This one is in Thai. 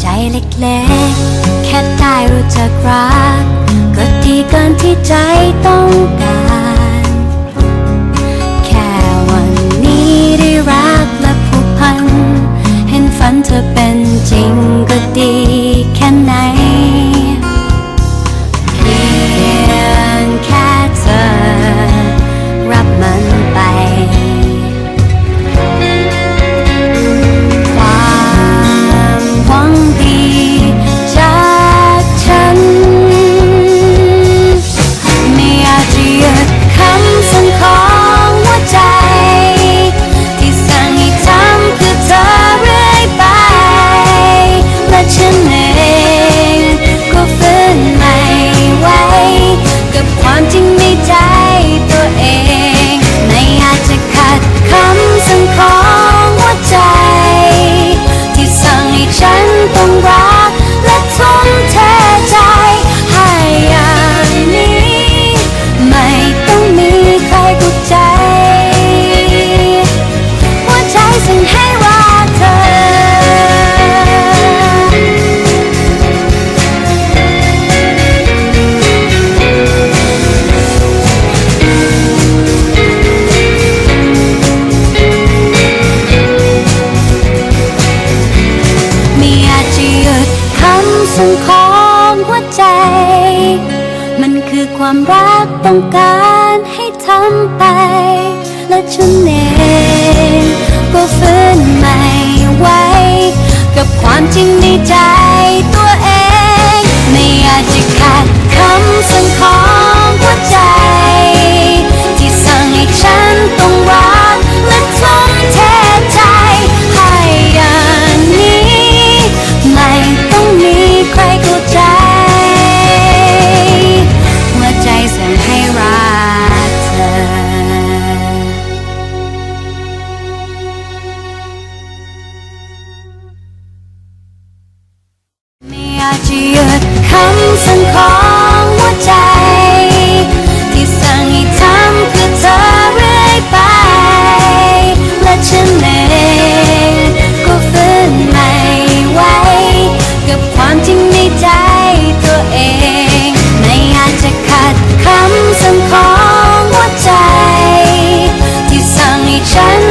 ใจเล็กๆ แค่ได้รู้จักรัก ก็ดีเกินที่ใจต้องการ มันคือความรักต้องการให้ทำไป และฉันเองก็ฟื้นใหม่ไว้ กับความจริงในใจ อยากจะหยุดคำสั่งของหัวใจ ที่สั่งให้ทำคือเธอเรื่อยไป และฉันเองก็ฟื้นไม่ไหวกับความจริงในใจตัวเอง ไม่อาจจะขัดคำสั่งของหัวใจ ที่สั่งให้ฉัน